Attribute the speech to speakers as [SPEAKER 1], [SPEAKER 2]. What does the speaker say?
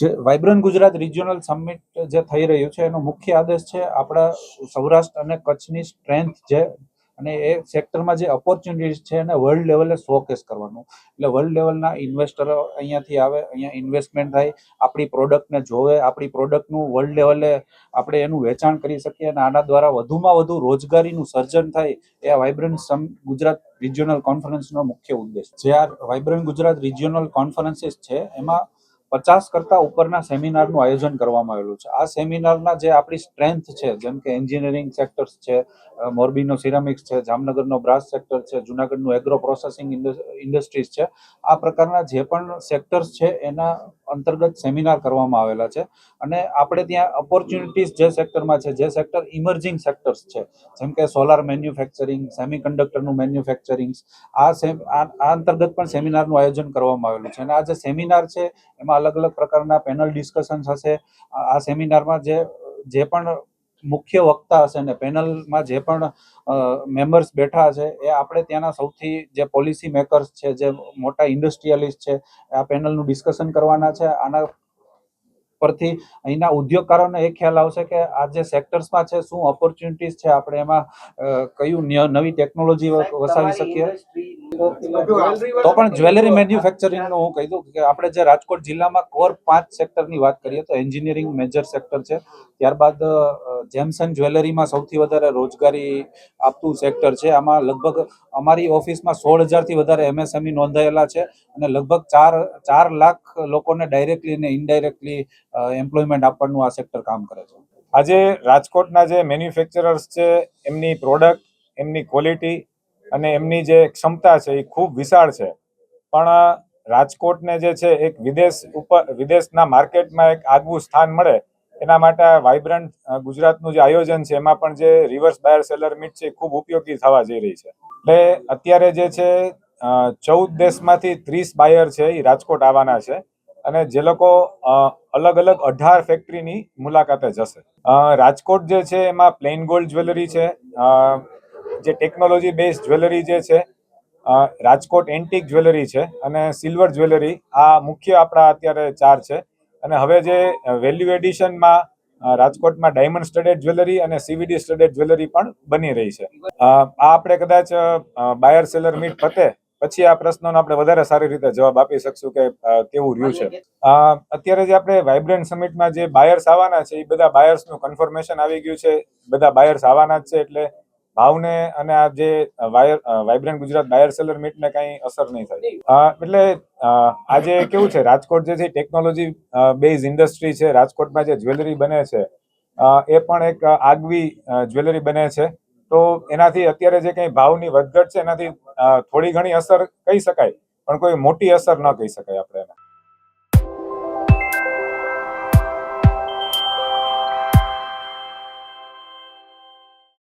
[SPEAKER 1] જે vibrant Gujarat regional summit જે થઈ રહ્યું છે, એનો મુખ્ય આદેશ છે આપણા સૌરાષ્ટ્ર અને કચ્છની સ્ટ્રેન્થ જે અને એ સેક્ટરમાં જે ઓપોર્ચ્યુનિટીઝ છે એને વર્લ્ડ લેવલે શોકેસ કરવાનું. એટલે વર્લ્ડ લેવલના ઇન્વેસ્ટરો અહીંયાથી આવે, અહીંયા ઇન્વેસ્ટમેન્ટ થાય, આપણી પ્રોડક્ટને જોવે, આપણી પ્રોડક્ટનું વર્લ્ડ લેવલે આપણે એનું વેચાણ કરી શકીએ અને આના દ્વારા વધુમાં વધુ રોજગારીનું સર્જન થાય, એ આ વાઇબ્રન્ટ સમ ગુજરાત રિજિયોનલ કોન્ફરન્સનો મુખ્ય ઉદ્દેશ જે આ વાઇબ્રન્ટ ગુજરાત રિજિયોનલ કોન્ફરન્સીસ છે, એમાં પચાસ કરતા ઉપરના સેમિનારનું આયોજન કરવામાં આવેલું છે. આ સેમિનારના જે આપણી સ્ટ્રેન્થ છે, જેમ કે એન્જિનિયરિંગ સેક્ટર્સ છે મોરબીનો સિરામિક્સ છે, જામનગરનો બ્રાસ સેક્ટર છે, જુનાગઢનું એગ્રો પ્રોસેસિંગ ઇન્ડસ્ટ્રીઝ છે, આ પ્રકારના જે પણ સેક્ટર્સ છે, એના અંતર્ગત સેમિનાર કરવામાં આવેલા છે અને આપણે ત્યાં ઓપોર્ચ્યુનિટીઝ જે સેક્ટરમાં છે, જે સેક્ટર ઇમર્જિંગ સેક્ટર્સ છે, જેમ કે સોલાર મેન્યુફેક્ચરિંગ સેમિકન્ડક્ટરનું મેન્યુફેક્ચરિંગ આ આ અંતર્ગત પણ સેમિનારનું આયોજન કરવામાં આવેલું છે. અને આ જે સેમિનાર છે, એમાં અલગ અલગ પ્રકારના પેનલ ડિસ્કશન્સ હશે. આ સેમિનારમાં જે જે પણ મુખ્ય વક્તા હશે ને પેનલમાં જે પણ મેમ્બર્સ બેઠા છે એ આપણે ત્યાંના સૌથી જે પોલિસી મેકર્સ છે જે મોટા ઇન્ડસ્ટ્રીયલિસ્ટ છે આ પેનલનું ડિસ્કશન કરવાના છે. આના પરથી અહીંના ઉદ્યોગકારોને એ ખ્યાલ આવશે કે આ જે સેક્ટર્સમાં છે શું ઓપોર્ચ્યુનિટીઝ છે આપણે એમાં કયું નવી ટેકનોલોજી વસાવી શકીએ? તો પણ જ્વેલરી મેન્યુફેક્ચરિંગનું હું કહી દઉં કે આપણે જે રાજકોટ જિલ્લામાં કોર પાંચ સેક્ટરની વાત કરીએ તો એન્જિનિયરિંગ મેજર સેક્ટર છે. ત્યારબાદ જેમસન જ્વેલરીમાં સૌથી વધારે રોજગારી આપતું સેક્ટર છે. આમાં લગભગ અમારી ઓફિસમાં સોળ હજારથી વધારે એમએસએમઈ નોંધાયેલા છે અને લગભગ ચાર ચાર લાખ લોકોને ડાયરેક્ટલી અને ઇનડાયરેક્ટલી એમ્પ્લોયમેન્ટ આપવાનું આ સેક્ટર કામ કરે છે.
[SPEAKER 2] આજે રાજકોટના જે મેન્યુફેક્ચરર્સ છે, એમની પ્રોડક્ટ, એમની ક્વોલિટી અને એમની જે ક્ષમતા છે એ ખૂબ વિશાળ છે. પણ રાજકોટને જે છે એક વિદેશ ઉપર વિદેશના માર્કેટમાં એક આગવું સ્થાન મળે, એના માટે વાઇબ્રન્ટ ગુજરાતનું જે આયોજન છે, એમાં પણ જે રિવર્સ બાયર સેલર મીટ છે ખૂબ ઉપયોગી થવા જઈ રહી છે. એટલે અત્યારે જે છે ચૌદ દેશમાંથી ત્રીસ બાયર છે એ રાજકોટ આવવાના છે અને જે લોકો અલગ અલગ અઢાર ફેક્ટરીની મુલાકાતે જશે. રાજકોટ જે છે એમાં પ્લેન ગોલ્ડ જ્વેલરી છે જે ટેકનોલોજી બેઝ જ્વેલરી જે છે રાજકોટ એન્ટિક જ્વેલરી છે અને સિલ્વર જ્વેલરી આ મુખ્ય આપણા અત્યારે ચાર છે. અને હવે જે વેલ્યુ એડિશનમાં રાજકોટમાં ડાયમંડ સ્ટડેડ જ્વેલરી અને સીવીડી સ્ટડેડ જ્વેલરી પણ બની રહી છે. આ આપણે કદાચ બાયર સેલર મીટ પતે, પછી આ પ્રશ્નોનો આપણે વધારે સારી રીતે જવાબ આપી શકશું કે કેવું રહ્યું છે. અત્યારે જે આપણે વાઇબ્રન્ટ સમિટમાં જે બાયર્સ આવવાના છે એ બધા બાયર્સનું કન્ફર્મેશન આવી ગયું છે. બધા બાયર્સ આવવાના જ છે એટલે ભાવને અને આ જે વાયર વાઇબ્રન્ટ ગુજરાત બાયર સેલર મીટને કાંઈ અસર નહીં થાય. એટલે આજે કેવું છે, રાજકોટ જે છે ટેકનોલોજી બેઝ ઇન્ડસ્ટ્રી છે, રાજકોટમાં જે જ્વેલરી બને છે એ પણ એક આગવી જ્વેલરી બને છે. તો એનાથી અત્યારે જે કંઈ ભાવની વધઘટ છે, એનાથી થોડી ઘણી અસર કહી શકાય, પણ કોઈ મોટી અસર ન કહી શકાય આપણે એને.